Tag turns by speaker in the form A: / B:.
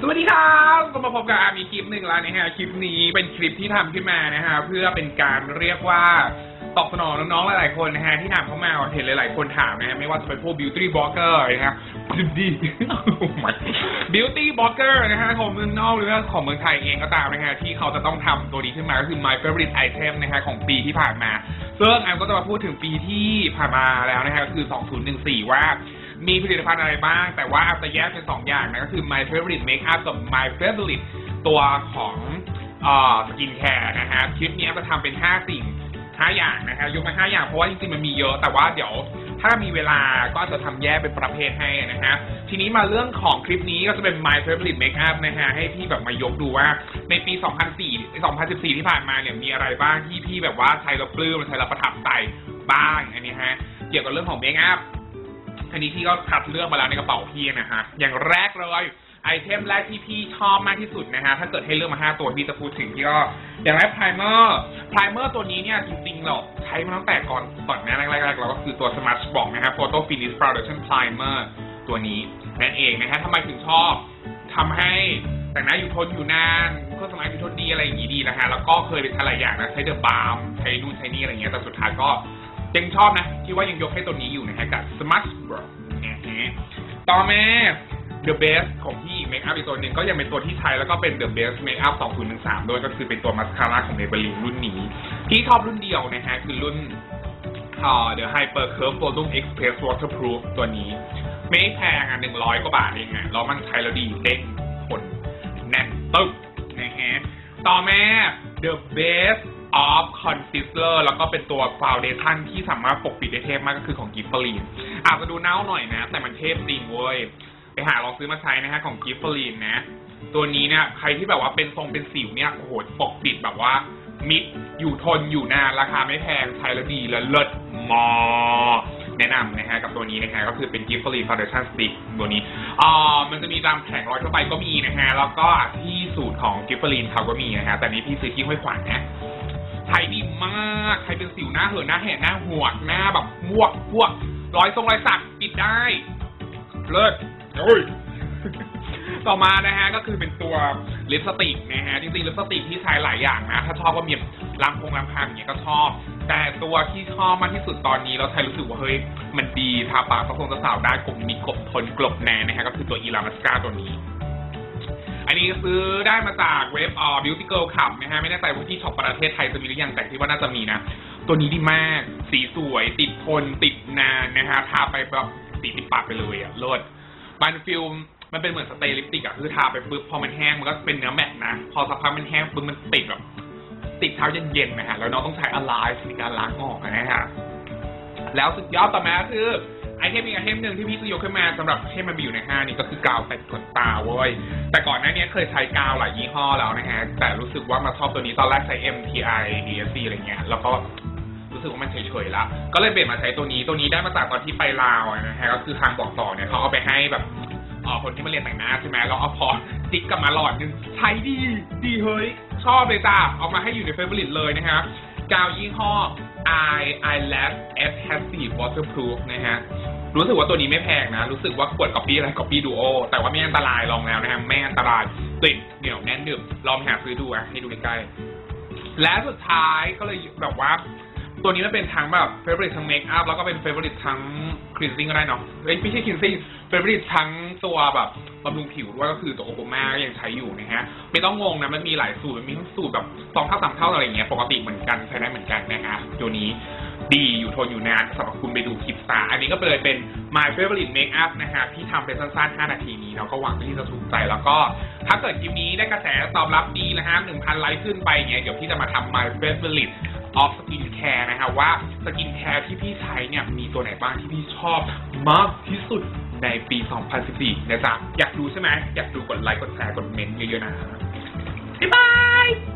A: สวัสดีครับก็มาพบกับอามีคลิปหนึ่งแล้วนะฮะคลิปนี้เป็นคลิปที่ทำขึ้นมานะฮะเพื่อเป็นการเรียกว่าตอบสนองน้องๆหลายๆคนนะฮะที่ถามเข้ามาเห็นหลายๆคนถามนะฮะไม่ว่าจะเป็นพวก beauty blogger นะฮะ beauty beauty blogger นะฮะของเมืองนอกหรือว่าของเมืองไทยเองก็ตามนะฮะที่เขาจะต้องทำตัวนี้ขึ้นมาก็คือ my favorite item นะฮะของปีที่ผ่านมาซึ่งแอมก็จะมาพูดถึงปีที่ผ่านมาแล้วนะฮะคือ 2014 ว่า มีผลิตภัณฑ์อะไรบ้าง แต่ว่าอาจจะแยกเป็นสองอย่างนะก็คือ my favorite makeup กับ my favorite ตัวของสกินแคร์นะฮะคลิปนี้จะทำเป็น 5 สิ่ง 5 อย่างนะฮะยกมา 5 อย่างเพราะว่าจริงๆมันมีเยอะ แต่ว่าเดี๋ยวถ้ามีเวลาก็จะทำแยกเป็นประเภทให้นะฮะทีนี้มาเรื่องของคลิปนี้ก็จะเป็น my favorite makeup นะฮะให้พี่แบบมายกดูว่าในปี 2004 2014 ที่ผ่านมาเนี่ยมีอะไรบ้างที่พี่แบบว่าใช้แล้วปลื้มใช้แล้วประทับใจบ้างอันนี้ฮะเกี่ยวกับเรื่องของเมคอัพ นนี้พี่ก็คัดเลือกมาแล้วในกระเป๋าพี่นะฮะ อย่างแรกเลยไอเทมแรกที่พี่ชอบมากที่สุดนะฮะ ถ้าเกิดให้เลือกมา5ตัวพี่จะพูดถึงพี่ก็อย่างแรกไพรเมอร์ไพรเมอร์ตัวนี้เนี่ยจริงๆเราใช้มาตั้งแต่ก่อนก่อนหน้าแรกๆเราก็คือตัว Smart Box นะฮะ Photo Finish Foundation Primer ตัวนี้นั่นเองนะฮะทำไมถึงชอบทำให้แต่งหน้าอยู่ทนอยู่นานเครื่องสำอางอยู่ทนดีอะไรอย่างนี้ดีนะฮะ แล้วก็เคยเป็นหลายอย่างนะ ใช้เดอะบาร์มใช้นู่นใช้นี่อะไรเงี้ย แต่สุดท้ายก็ ยังชอบนะคิดว่ายังยกให้ตัวนี้อยู่นะฮะกับ Smart Box นะฮะต่อมา The Best ของพี่เมคอัพอีกตัวหนึ่งก็ยังเป็นตัวที่ใช้แล้วก็เป็น The Best Makeup 2013ด้วยก็คือเป็นตัวมาสคาร่าของ Maybelline รุ่นนี้พี่ชอบรุ่นเดียวนะฮะคือรุ่นอ่า The Hyper Curve Volume Express Waterproof ตัวนี้ ไม่แพงอะ100กว่าบาทเองอะแล้วมันใช้แล้วดีเด้งทนแน่นตึ๊บนะฮะต่อมา The Best of Concealer แล้วก็เป็นตัว Foundation ที่สามารถปกปิดได้เทพมากก็คือของ Gifferine อาจจะดูเน่าหน่อยนะ แต่มันเทพจริงเว้ย ไปหาลองซื้อมาใช้นะฮะของ Gifferine นะ ตัวนี้เนี่ยใครที่แบบว่าเป็นทรงเป็นสิวเนี่ยโอ้โหปกปิดแบบว่า มิดอยู่ทนอยู่นานราคาไม่แพงใช้แล้วดีแล้วเลิศมอแนะนำนะฮะกับตัวนี้นะฮะก็คือเป็น Gifferine Foundation Stick ตัวนี้อ่ามันจะมีตามแผงร้อยทั่วไปก็มีนะฮะ แล้วก็ที่สูตรของ Gifferine เขาก็มีนะฮะ แต่นี้พี่ซื้อที่ห้วยขวางนะ ใช้ดีมาก ใครเป็นสิวหน้าเหือะหน้าแหกหน้าหวกหน้าแบบมวกพวกรอยทรงรอยสักปิดได้ เลิศโอ้ยต่อมานะฮะก็คือเป็นตัวลิปสติกนะฮะจริงๆลิปสติกที่ใช้หลายอย่างนะถ้าชอบก็มีลำพงลำพังอย่างเงี้ยก็ชอบ แต่ตัวที่ชอบมากที่สุดตอนนี้เราใช้รู้สึกว่าเฮ้ยมันดีทาปากสะสาวได้กลมมีกบทนกลบแนนนะฮะก็คือตัวอีลามัสกาตัวนี้ อันนี้ซื้อได้มาจากเว็บอ่อ Beauty Girl Club นะฮะ ไม่แน่ใจว่าที่ช็อปประเทศไทยจะมีหรือยัง แต่คิดว่าน่าจะมีนะ ตัวนี้ดีมาก สีสวย ติดทน ติดนานนะฮะ ทาไปแบบสีติดปากไปเลยอะเลิศมันฟิลมันเป็นเหมือนสเตย์ลิปติกอะคือทาไปปุ๊บพอมันแห้งมันก็เป็นเนื้อแมตต์นะ พอสักพักมันแห้งปุ๊บมันติดแบบ ติดเท้าเย็นๆนะฮะ แล้วน้องต้องใช้อะไรในการล้างออกนะฮะ แล้วสุดยอดต่อมาคือ เทมอีกไอเทมหนึ่งที่พี่จะยกขึ้นมาสำหรับให้มันมีอยู่ในห้านี่ก็คือกาวแต่ขนตาเว้ยแต่ก่อนหน้านี้เคยใช้กาวหลายยี่ห้อแล้วนะฮะแต่รู้สึกว่ามาชอบตัวนี้ตอนแรกใช้ MTI DSC อะไรเงี้ยแล้วก็รู้สึกว่ามันเฉยๆละก็เลยเปลี่ยนมาใช้ตัวนี้ตัวนี้ได้มาจากตอนที่ไปลาวนะฮะก็คือทางบอกต่อเนี่ยเขาเอาไปให้แบบอ่อคนที่มาเรียนแต่งหน้าใช่ไหมแล้วเอาพอติ๊กกลับมาหลอดนึงใช้ดีดีเฮ้ย ชอบเลยจ้าเอามาให้อยู่ในเฟเวอร์ลิตเลยนะฮะกาวยี่ห้อ I I Lab S Passive Waterproof นะฮะ รู้สึกว่าตัวนี้ไม่แพงนะ รู้สึกว่าขวดก๊อปปี้อะไรก๊อปปี้ดูโอแต่ว่าไม่อันตรายลองแล้วนะฮะไม่อันตรายติดเหนียวแน่นหนึบลองหาซื้อดูอะให้ดูใกล้ๆและสุดท้ายก็เลยแบบว่า ตัวนี้มันเป็นทั้งแบบ favorite ทั้ง make up แล้วก็เป็น favorite ทั้ง cleansing ก็ได้เนาะไม่ใช่ cleansing favorite ทั้งตัวแบบบำรุงผิวด้วยก็คือตัวโอโ m มาก็ยังใช้อยู่นะฮะ ไม่ต้องงงนะมันมีหลายสูตรมันมีทั้งสูตรแบบสองเท่าสามเท่าอะไรอย่างเงี้ยปกติเหมือนกันใช้ได้เหมือนกันนะฮะตัวนี้ ดีอยู่ทนอยู่นานสำหรับคุณไปดูคลิปซาอันนี้ก็เลยเป็น my favorite make up นะฮะที่ทำเป็นสั้นๆ 5 นาทีนี้เนาะก็หวังที่จะถูกใจแล้วก็ ถ้าเกิดคลิปนี้ได้กระแสตอบรับดีนะฮะ1,000 ไลค์ขึ้นไปเนี่ยเดี๋ยวพี่จะมาทำ my favorite of skin care นะฮะว่าสกินแคร์ที่พี่ใช้เนี่ยมีตัวไหนบ้างที่พี่ชอบมากที่สุดในปี 2014 นะจ๊ะ อยากดูใช่ไหม อยากดูกดไลค์ กดแชร์ กดเมนต์เยอะๆนะบ๊ายบาย